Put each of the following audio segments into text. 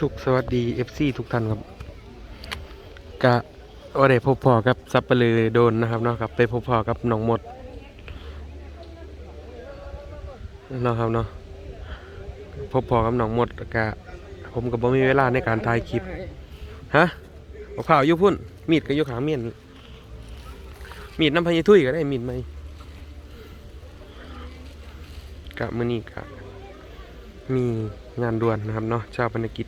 สุขสวัสดี FC ทุกท่านครับกะว่าได้พบพอกับซับเปลือโดนนะครับเนาะครับไปพบพอกับน้องหมดเนาะครับเนาะพบพอกับน้องหมดกะผมก็บ่มีเวลาในการถ่ายคลิปฮะเอาข่าวยู่พุ่น มีดก็ยู่ขางเมียนมีดน้ำพญทุยก็ได้มีดไหมกะมื้อนี้กะมีงานด่วนนะครับเนาะชาวพนกิจ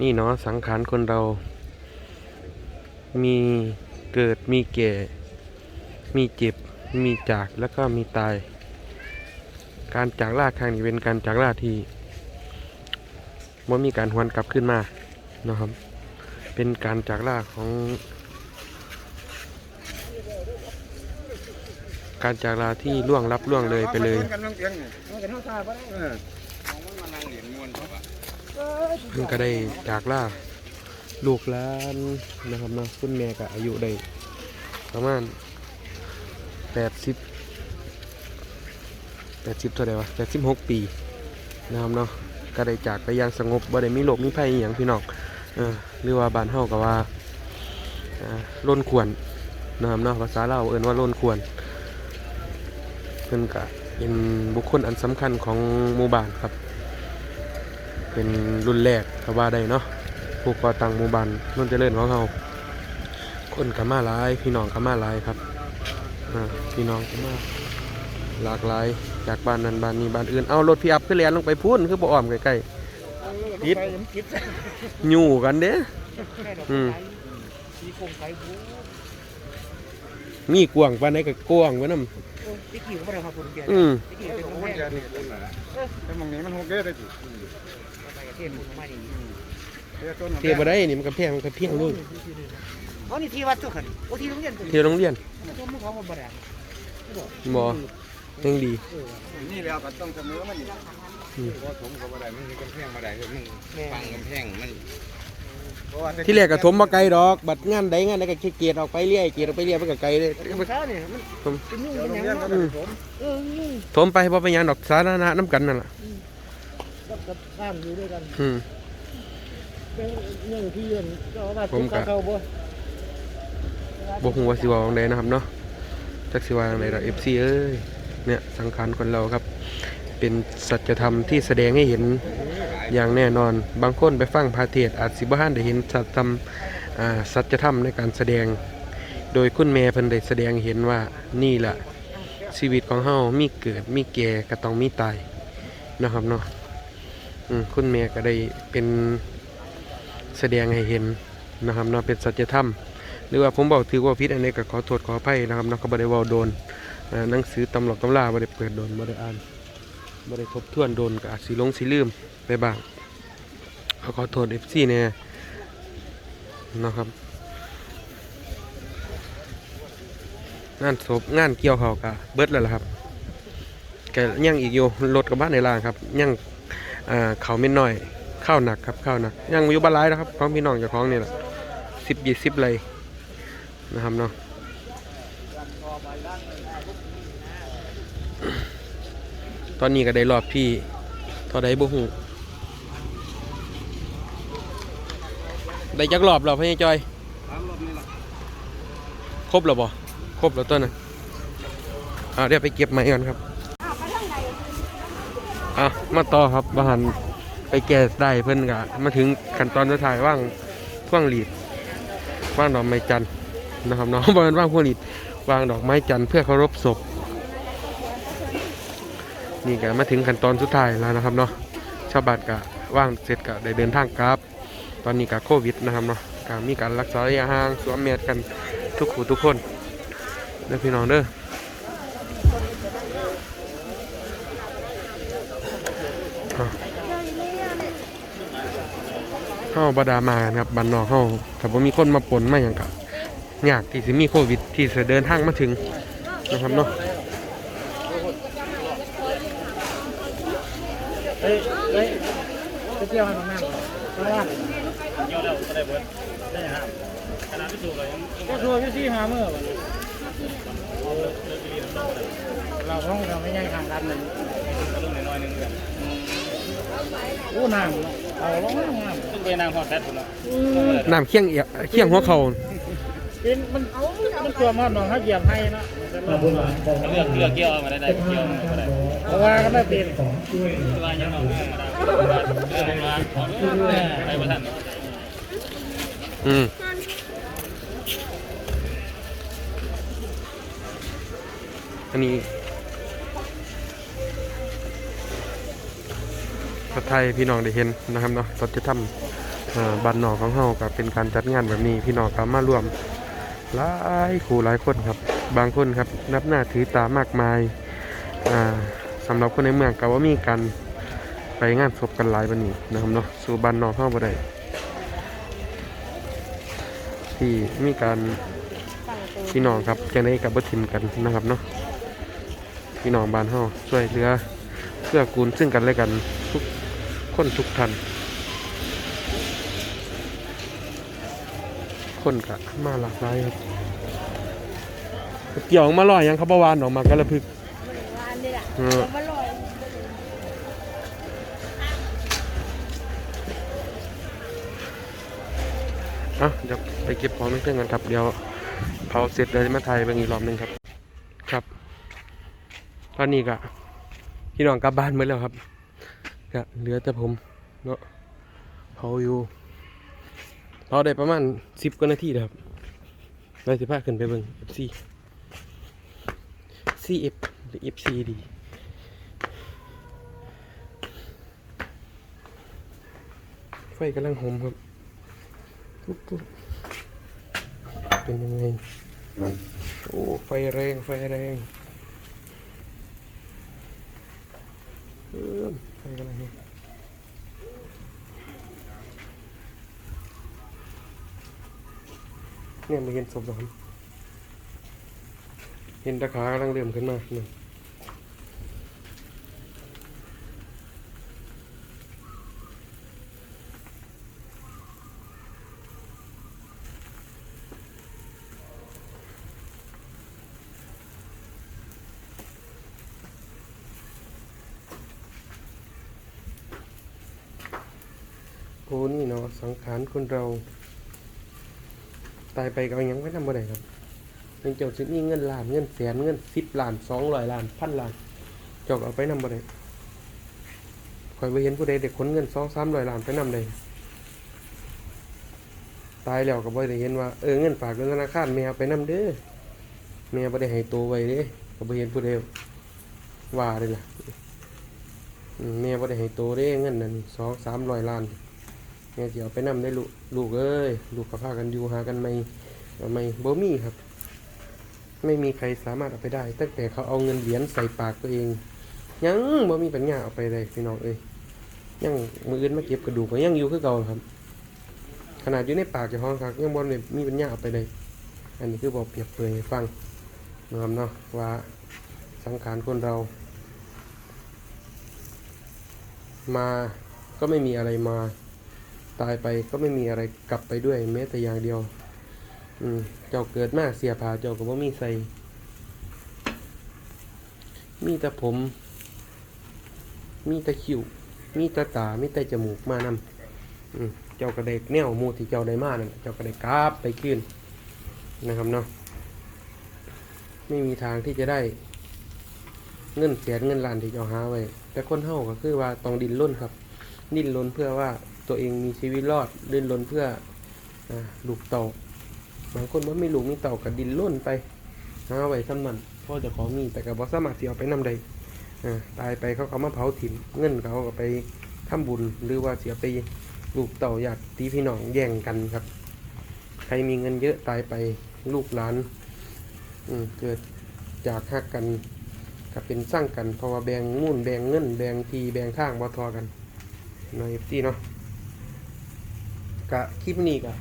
นี่เนาะสังขารคนเรา มีเกิดมีแก่ มีเจ็บ มีจากแล้วก็มีตาย การจากลาครั้งนี้เป็นการจากลาที่ว่ามีการหวนกลับขึ้นมานะครับ เป็นการจากลาของ การจากลาที่ล่วงลับล่วงเลยไปเลย เพิ่งก็ได้จากล่าลูกหลานนะครับเนาะคุณแม่ก็อายุได้ประมาณแปดสิบแปดสิบเท่าไหร่วะแปดสิบหกปีนะครับเนาะก็ได้จากไปอย่างสงบบ่ได้มีโรคมีภัยอหย่างพี่น้องเออหรือว่าบ้านเฮาก็ว่าอ่าล้นควรนะครับเนาะภาษาเราเอิ้นว่าล้นควรเพิ่นก็เป็นบุคคลอันสำคัญของหมู่บ้านครับ เป็นรุ่นแรกก็ว่าได้เนาะผู้ก่อตั้งหมู่บ้านนุ่นเจริญของเราคนก็มาหลาย พี่น้องก็มาหลายครับอ่าพี่น้องก็มาหลากหลายจากบ้านนั้นบ้านนี้บ้านอื่นเอารถพี่อัพขึ้นแลนลงไปพุ่นคือบ่อ้อมใกล้ติดติดๆอยู่กันเด้อืมมีโครงไก่บูมีกวางปานใดก็กวางไว้นำติ๊กกี้ก็บ่ได้มาปุ่นเกียร์อืมติ๊กกี้เออเป็นโอ้แม่ยจะนี่คุณน่ะนะแต่มองนี้มันโหกเด้ได้จิไปกับ เทียนปุ่นมาดีเดี๋ยวต้นเทียบ่ได้นี่มันก็แพงมันก็เพียงเลยอ๋อนี่ที่วัดตัวขันโอ้ที่โรงเรียนตัวเที่ยวโรงเรียนตัวมึงเขาบ่ได้บ่ยังดีนี่แล้วก็ต้องเสมอมันนี่อืมเพราะถมเขาบ่ได้มันมีกำแพงบ่ได้คือมันแม่ฟังกำแพงมันเพราะว่าที่แรกก็ถมบ่ไกลดอก บัดงานใดงานใดก็เกลียดออกไปเรื่อยเกลียดออกไปเรื่อยมันก็ไกลเลยมันข้าเนี่ยมันผมเป็นยุ่งเดี๋ยวเป็นโรงหยังเรียนก็เนาะได้ผมเออยุ่งถมไปบ่เป็นหยังดอกสาธารณะน้ำกันนั่นล่ะ กับกับข้ามอยู่ด้วยกันอืม เป็นเรื่องที่เรียนก็ว่าผมก็ เขาบ่บ่ฮู้ว่าสิเว้าจังไดนะครับเนาะจักสิว่าจังไดดอก FC เอ้ยเนี่ยสังขารคนเราครับ เป็นสัจธรรมที่แสดงให้เห็นอย่างแน่นอน บางคนไปฟังพาเทศน์อาจสิบ่ทันได้เห็นสัจธรรมอ่าสัจธรรมในการแสดง โดยคุณแม่เพิ่นได้แสดงเห็นว่านี่แหละชีวิตของเฮามีเกิดมีแก่ก็ต้องมีตายนะครับเนาะอืม คุณแม่ก็ได้เป็นแสดงให้เห็นนะครับเนาะเป็นสัจธรรม หรือว่าผมบอกถือว่าผิดอันนี้ก็ขอโทษขออภัยนะครับเนาะก็บ่ได้เว้าโดนหนังสือตำรับตำราบ่ได้เปิดโดนบ่ได้อ่านบ่ได้ทบทวนโดนก็อาจสิลงสิลืมไปบ้างขอขอโทษ FC แน่นะครับงานศพงานเกี่ยวเขาก็เบิดแล้วล่ะครับแก็ยังอีกอยู่รถกับบ้านในล่างครับยัง อ่าเขาวเม็ดน้อยข้าวหนักครับข้าวหนักยังอยู่บ้านหลายนะครับของพี่น้องจ้าของนี่แหละสิบยี่สิบเลยนะครับเนาะตอนนี้ก็ได้รอบที่ท่าไดบุหูได้จักรอบแล้วพี่จอยตามรถนี่ล่ะครบแล้วบ่ครบแล้วต้นน่ะอ่าเดี๋ยวไปเก็บไม้ก่อนครับ อะมาต่อครับบาหันไปแก้ได้เพิ่อนกะมาถึงขั้นตอนสุดท้ายว่างพ่วงหลีดว่างดอกไม้จันนะครับเนาะบริเวณว่างพวงหลีดวางดอกไม้จันเพื่อเคารพศพนี่ก็มาถึงขั้นตอนสุดท้ายแล้วนะครับเนาะชาวบ้านก็ว่างเสร็จก็ได้เดินทางกลับ ตอนนี้ก็โควิดนะครับเนาะก็มีการรักษาระยะห่างสวมแมสกันทุกผู้ทุกคนเด้อพี่น้องเด้อ เฮาบดามากันครับบ้านนอกเฮาถ้าบ่มีคนมาปนมาหยังก็ยากที่สิมีโควิดที่จะเดินทางมาถึงนะครับเนาะเฮ้ยเฮ้ยไปเที่ยวให้มันแม่นเพราะว่าเกี่ยวแล้วก็ได้เบิดได้ฮะขนาดที่สูบเลยยังก็ทัวร์ที่สี่ห้ามื้อบัดนี้เอาเลิกเลิกดีน้ำเราเลยเราต้องทำให้ใหญ่ทางกันหนึ่งก็เรื่องน้อยๆนึงกันเโอ้น้ำเอาลงน้ำต้อง ไปนางหอดแซ่บคนละน้ำเคี่ยงเอียเคี่ยงหัวเข่าเป็นมันมันตัวมันมองเขาเหยียบให้นะเลือกเลือกเกี่ยวมาได้ได้เกี่ยวมาได้เพราะว่าก็ไม่เป็นว่ายังเราเลือกมาได้เลือกมาไปประทันอืมอันนี้ ผัดไทยพี่น้องได้เห็นนะครับเนาะเราจะทำอ่าบ้านนอกของเฮากับเป็นการจัดงานแบบนี้พี่น้องก็มาร่วมหลายคู่หลายคนครับ บางคนครับนับหน้าถือตามากมายาสำหรับคนในเมืองก็ว่ามีกันไปงานศพกันหลายวันนี้นะครับเนาะสู่บ้านนอกเฮาบ่ได้ที่มีการพี่น้องครับจะได้กับบัทิมกันนะครับเนาะพี่น้องบ้านเฮาช่วยเหลือเพื่อกูลซึ่งกันและกัน คนทุกท่านคนกะมาหลากหลายครับ เกี่ยวมาลอยยังครับเมื่อวานออกมากระพึกร้านนี่แหละเออมาลอยอะเดี๋ยวไปเก็บของในเครื่องกันครับ เดี๋ยวเผาเสร็จเดี๋ยวจะมาถ่ายเบิ่งอีกรอบหนึ่งครับ ครับ ตอนนี้ก็พี่น้องกลับบ้านหมดแล้วครับ ก็เหลือแต่ผมเนาะเผาอยู่เผาได้ประมาณสิบกว่านาทีแล้วครับเราสิพาขึ้นไปเบิ่ง FC CF หรือ FC ดีไฟกำลังหอมครับปุ๊บปุ๊บเป็นยังไง โอ้ ไฟแรง ไฟแรงเออไฟกำลังเห็น เนี่ยมาเห็นศพสามเห็นตะขากำลังเริ่มขึ้นมาหนึ่งโอ้นี่เนาะสังขารคนเรา ตายไปก็ยังไม่ทำบ่ได้ครับเป็นเจ้าสิมีเงินล้านเงินแสนเงินสิบล้านสองร้อยล้านพันล้านจ้าก็เอาไปนำบ่ได้คอยไปเห็นผู้ใดเด็กขนเงินสองสามร้อยล้านไปนำได้ตายแล้วก็บ่ได้เห็นว่าเออเงินฝากเงินธนาคารแม่ไปนำเด้อแม่บ่ได้ให้โตวไว้เด้ก็บ่เห็นผู้ใดว่าเลยล่ะแม่บ่ได้ให้โตเด้เงินนั่นสองสามร้อยล้าน แม่สิเอาไปนำได้ลูกลูกเอ้ยลูกกับพากันอยู่หากันไม่ไม่บ่มีครับ ไม่มีใครสามารถเอาไปได้ ตั้งแต่เขาเอาเงินเหรียญใส่ปากตัวเอง ยังบ่มีปัญญาเอาไปเลยพี่น้องเอ้ยยังมืออื่นมาเก็บกระดูกก็ยังอยู่คือเก่าครับ ขนาดอยู่ในปากจ้าของครับยังบ่ได้มีปัญญาเอาไปเลย อันนี้คือบอกเปรียบเปรยให้ฟังนะครับเนาะว่าสังขารคนเรา มาก็ไม่มีอะไรมา ตายไปก็ไม่มีอะไรกลับไปด้วยแม้แต่อย่างเดียว อืมเจ้าเกิดมาเสียผาเจ้าก็บ่มีใส่ มีแต่ผม มีแต่คิ้วมีแต่ตา มีแต่จมูกมานำอืมเจ้าก็ได้แนวมูที่เจ้าได้มานั่นเจ้าก็ได้กราบไปขึ้นนะครับเนาะไม่มีทางที่จะได้ เงินแสนเงินล้านที่เจ้าหาไว้แต่คนเฮาก็คือว่าต้องดิ้นรนครับ ดิ้นรนเพื่อว่า ตัวเองมีชีวิตรอดดิ้นรนเพื่ออลูกเต่าบางคนว่าไม่ลูกมีเต่าก็ดิ้นรนไปหาไว้ซ้ำนั้นพ่อจะของมีแต่ก็บ่สามารถสิเอาไปนำได้อ่าตายไปเขาก็มาเผาถิ่นเงินเขาก็ไปทำบุญหรือว่าเสียไปลูกเต่าญาติพี่น้องแย่งกันครับ ใครมีเงินเยอะตายไปลูกหลานเกิดจากหักกันก็เป็นสร้างกันเพราะว่าแบ่งมุ่นแบ่งเงินแบ่งทีแบ่งข้างบ่ทอกันในเอฟซีเนาะ กะคลิปนี้กะ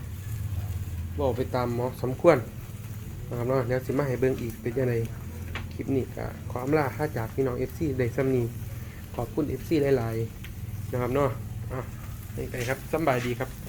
บอกไปตามหมอสมควรนะครับเนาะเดี๋ยวสิมาให้เบิ่งอีกเป็นยังไงคลิปนี้กะขออำลาค่าจากพี่น้องเอฟซีได้ซ้ำนี้ขอบคุณเอฟซีหลายๆนะครับเนาะอะนี่ไปครับสบายดีครับ